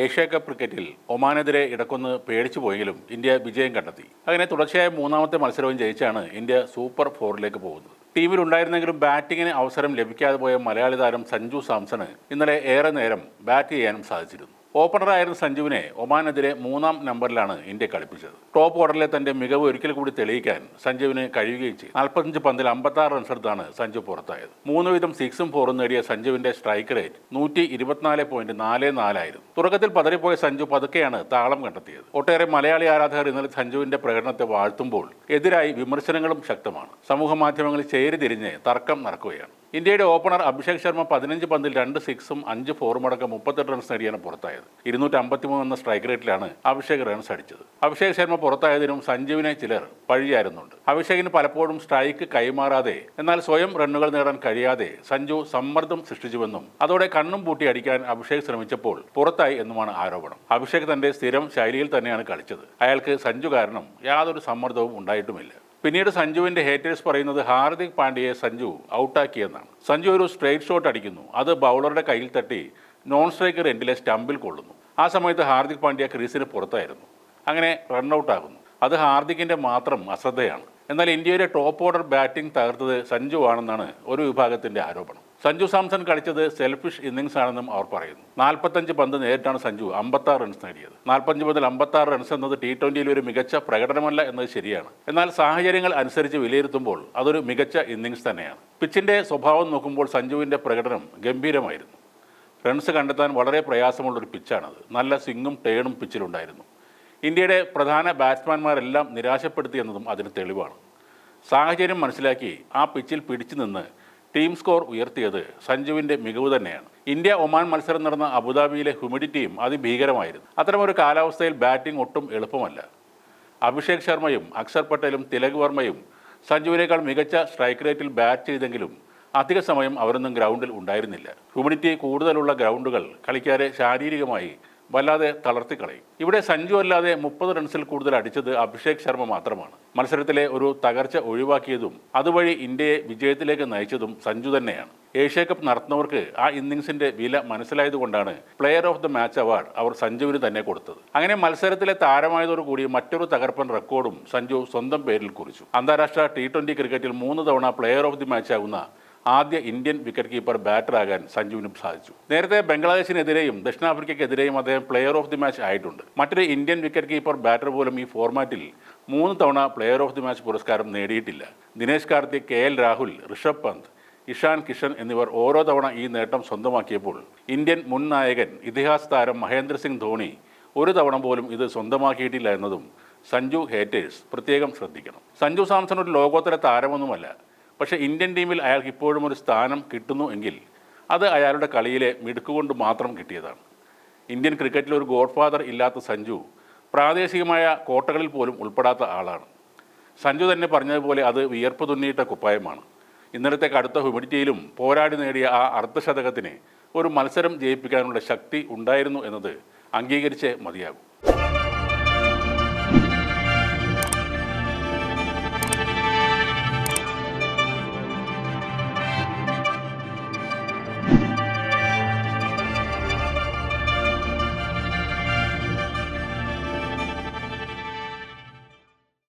Asia cup ക്രിക്കറ്റിൽ ഒമാനെതിരെ ഇടക്കൊന്ന് പേടിച്ചു പോയെങ്കിലും ഇന്ത്യ വിജയം കണ്ടെത്തി. അങ്ങനെ തുടർച്ചയായ മൂന്നാമത്തെ മത്സരവും ജയിച്ചാണ് ഇന്ത്യ സൂപ്പർ ഫോറിലേക്ക് പോകുന്നത്. ടീമിലുണ്ടായിരുന്നെങ്കിലും ബാറ്റിങ്ങിന് അവസരം ലഭിക്കാതെ പോയ മലയാളി താരം സഞ്ജു സാംസണ് ഇന്നലെ ഏറെ നേരം ബാറ്റ് ചെയ്യാനും സാധിച്ചിരുന്നു. ഓപ്പണറായിരുന്ന സഞ്ജുവിനെ ഒമാനെതിരെ മൂന്നാം നമ്പറിലാണ് ഇന്ത്യ കളിപ്പിച്ചത്. ടോപ്പ് ഓർഡറിലെ തന്റെ മികവ് ഒരിക്കൽ കൂടി തെളിയിക്കാൻ സഞ്ജുവിന് കഴിയുകയും ചെയ്തു. നാൽപ്പത്തഞ്ച് പന്തിൽ അമ്പത്താറ് റൺസെടുത്താണ് സഞ്ജു പുറത്തായത്. മൂന്ന് വീതം സിക്സും ഫോറും നേടിയ സഞ്ജുവിന്റെ സ്ട്രൈക്ക് റേറ്റ് നൂറ്റി ഇരുപത്തിനാല് പോയിന്റ് നാല് നാലായിരുന്നു തുടക്കത്തിൽ പതറിപ്പോയ സഞ്ജു പതുക്കെയാണ് താളം കണ്ടെത്തിയത്. ഒട്ടേറെ മലയാളി ആരാധകർ ഇന്നലെ സഞ്ജുവിന്റെ പ്രകടനത്തെ വാഴ്ത്തുമ്പോൾ എതിരായി വിമർശനങ്ങളും ശക്തമാണ്. സമൂഹ മാധ്യമങ്ങളിൽ ചേരി തിരിഞ്ഞ് തർക്കം നടക്കുകയാണ്. ഇന്ത്യയുടെ ഓപ്പണർ അഭിഷേക് ശർമ്മ പതിനഞ്ച് പന്തിൽ രണ്ട് സിക്സും അഞ്ച് ഫോറും അടക്കം മുപ്പത്തെട്ട് റൺസ് നേടിയാണ് പുറത്തായത്. ഇരുന്നൂറ്റി എന്ന സ്ട്രൈക്ക് റേറ്റിലാണ് അഭിഷേക് റൺസ് അടിച്ചത്. അഭിഷേക് ശർമ്മ പുറത്തായതിനും സഞ്ജുവിനെ ചിലർ പഴിയായിരുന്നുണ്ട്. അഭിഷേകിന് പലപ്പോഴും സ്ട്രൈക്ക് കൈമാറാതെ എന്നാൽ സ്വയം റണ്ണുകൾ നേടാൻ കഴിയാതെ സഞ്ജു സമ്മർദ്ദം സൃഷ്ടിച്ചുവെന്നും അതോടെ കണ്ണും പൂട്ടി അടിക്കാൻ അഭിഷേക് ശ്രമിച്ചപ്പോൾ പുറത്തായി എന്നുമാണ് ആരോപണം. അഭിഷേക് തന്റെ സ്ഥിരം ശൈലിയിൽ തന്നെയാണ് കളിച്ചത്. അയാൾക്ക് സഞ്ജു കാരണം യാതൊരു സമ്മർദ്ദവും ഉണ്ടായിട്ടുമില്ല. പിന്നീട് സഞ്ജുവിന്റെ ഹേറ്റേഴ്സ് പറയുന്നത് ഹാർദിക് പാണ്ഡ്യയെ സഞ്ജു ഔട്ടാക്കിയെന്നാണ്. സഞ്ജു ഒരു സ്ട്രൈറ്റ് ഷോട്ട് അടിക്കുന്നു. അത് ബൗളറുടെ കയ്യിൽ തട്ടി നോൺ സ്ട്രൈക്കർ എൻഡിലെ സ്റ്റമ്പിൽ കൊള്ളുന്നു. ആ സമയത്ത് ഹാർദിക് പാണ്ഡ്യ ക്രീസിന് പുറത്തായിരുന്നു. അങ്ങനെ റൺഔട്ട് ആകുന്നു. അത് ഹാർദിക്കിന്റെ മാത്രം അശ്രദ്ധയാണ്. എന്നാൽ ഇന്ത്യയുടെ ടോപ്പ് ഓർഡർ ബാറ്റിംഗ് തകർത്തത് സഞ്ജു ആണെന്നാണ് ഒരു വിഭാഗത്തിന്റെ ആരോപണം. സഞ്ജു സാംസൺ കളിച്ചത് സെൽഫിഷ് ഇന്നിങ്സ് ആണെന്നും അവർ പറയുന്നു. നാൽപ്പത്തഞ്ച് പന്ത് നേരിട്ടാണ് സഞ്ജു അമ്പത്താറ് റൺസ് നേടിയത്. നാൽപ്പത്തഞ്ച് മുതൽ അമ്പത്താറ് റൺസ് എന്നത് ടി ട്വന്റിയിൽ ഒരു മികച്ച പ്രകടനമല്ല എന്നത് ശരിയാണ്. എന്നാൽ സാഹചര്യങ്ങൾ അനുസരിച്ച് വിലയിരുത്തുമ്പോൾ അതൊരു മികച്ച ഇന്നിങ്സ് തന്നെയാണ്. പിച്ചിന്റെ സ്വഭാവം നോക്കുമ്പോൾ സഞ്ജുവിന്റെ പ്രകടനം ഗംഭീരമായിരുന്നു. റൺസ് കണ്ടെത്താൻ വളരെ പ്രയാസമുള്ളൊരു പിച്ചാണത് നല്ല സ്വിങ്ങും ടേണും പിച്ചിലുണ്ടായിരുന്നു ഇന്ത്യയുടെ പ്രധാന ബാറ്റ്സ്മാൻമാരെല്ലാം നിരാശപ്പെടുത്തിയെന്നതും അതിന് തെളിവാണ്. സാഹചര്യം മനസ്സിലാക്കി ആ പിച്ചിൽ പിടിച്ചു നിന്ന് ടീം സ്കോർ ഉയർത്തിയത് സഞ്ജുവിന്റെ മികവ് തന്നെയാണ്. ഇന്ത്യ ഒമാൻ മത്സരം നടന്ന അബുദാബിയിലെ ഹ്യൂമിഡിറ്റിയും അതിഭീകരമായിരുന്നു. അത്തരമൊരു കാലാവസ്ഥയിൽ ബാറ്റിംഗ് ഒട്ടും എളുപ്പമല്ല. അഭിഷേക് ശർമ്മയും അക്ഷർ പട്ടേലും തിലക് വർമ്മയും സഞ്ജുവിനേക്കാൾ മികച്ച സ്ട്രൈക്ക് റേറ്റിൽ ബാറ്റ് ചെയ്തെങ്കിലും അധിക സമയം അവരൊന്നും ഗ്രൗണ്ടിൽ ഉണ്ടായിരുന്നില്ല. ഹ്യൂമിഡിറ്റി കൂടുതലുള്ള ഗ്രൗണ്ടുകൾ കളിക്കാരെ ശാരീരികമായി വല്ലാതെ തളർത്തി കളയും ഇവിടെ സഞ്ജു അല്ലാതെ മുപ്പത് റൺസിൽ കൂടുതൽ അടിച്ചത് അഭിഷേക് ശർമ്മ മാത്രമാണ്. മത്സരത്തിലെ ഒരു തകർച്ച ഒഴിവാക്കിയതും അതുവഴി ഇന്ത്യയെ വിജയത്തിലേക്ക് നയിച്ചതും സഞ്ജു തന്നെയാണ്. ഏഷ്യ കപ്പ് നടത്തുന്നവർക്ക് ആ ഇന്നിങ്സിന്റെ വില മനസ്സിലായതുകൊണ്ടാണ് player of the match award അവർ സഞ്ജുവിന് തന്നെ കൊടുത്തത്. അങ്ങനെ മത്സരത്തിലെ താരമായതോടുകൂടി മറ്റൊരു തകർപ്പൻ റെക്കോർഡും സഞ്ജു സ്വന്തം പേരിൽ കുറിച്ചു. അന്താരാഷ്ട്ര ടി ട്വന്റി ക്രിക്കറ്റിൽ മൂന്ന് തവണ പ്ലെയർ ഓഫ് ദി മാച്ച് ആകുന്ന ആദ്യ ഇന്ത്യൻ വിക്കറ്റ് കീപ്പർ ബാറ്ററാകാൻ സഞ്ജുവിനും സാധിച്ചു. നേരത്തെ ബംഗ്ലാദേശിനെതിരെയും ദക്ഷിണാഫ്രിക്കയ്ക്കെതിരെയും അദ്ദേഹം പ്ലെയർ ഓഫ് ദി മാച്ച് ആയിട്ടുണ്ട്. മറ്റൊരു ഇന്ത്യൻ വിക്കറ്റ് കീപ്പർ ബാറ്റർ പോലും ഈ ഫോർമാറ്റിൽ മൂന്ന് തവണ പ്ലെയർ ഓഫ് ദി മാച്ച് പുരസ്കാരം നേടിയിട്ടില്ല. ദിനേശ് കാർത്തിക് കെ എൽ രാഹുൽ ഋഷഭ് പന്ത് ഇഷാൻ കിഷൻ എന്നിവർ ഓരോ തവണ ഈ നേട്ടം സ്വന്തമാക്കിയപ്പോൾ ഇന്ത്യൻ മുൻ നായകൻ ഇതിഹാസ താരം മഹേന്ദ്ര സിംഗ് ധോണി ഒരു തവണ പോലും ഇത് സ്വന്തമാക്കിയിട്ടില്ല എന്നതും സഞ്ജു ഹേറ്റേഴ്സ് പ്രത്യേകം ശ്രദ്ധിക്കണം. സഞ്ജു സാംസൺ ഒരു ലോകോത്തര താരമൊന്നുമല്ല. പക്ഷേ ഇന്ത്യൻ ടീമിൽ അയാൾക്ക് ഇപ്പോഴും ഒരു സ്ഥാനം കിട്ടുന്നു എങ്കിൽ അത് അയാളുടെ കളിയിലെ മിടുക്കുകൊണ്ട് മാത്രം കിട്ടിയതാണ്. ഇന്ത്യൻ ക്രിക്കറ്റിൽ ഒരു ഗോഡ് ഫാദർ ഇല്ലാത്ത സഞ്ജു പ്രാദേശികമായ കോട്ടകളിൽ പോലും ഉൾപ്പെടാത്ത ആളാണ്. സഞ്ജു തന്നെ പറഞ്ഞതുപോലെ അത് വിയർപ്പ് തുന്നിയിട്ട കുപ്പായമാണ്. ഇന്നലത്തെ കടുത്ത ഹ്യൂമിഡിറ്റിയിലും പോരാടി നേടിയ ആ അർദ്ധശതകത്തിന് ഒരു മത്സരം ജയിപ്പിക്കാനുള്ള ശക്തി ഉണ്ടായിരുന്നു എന്നത് അംഗീകരിച്ചേ മതിയാകും.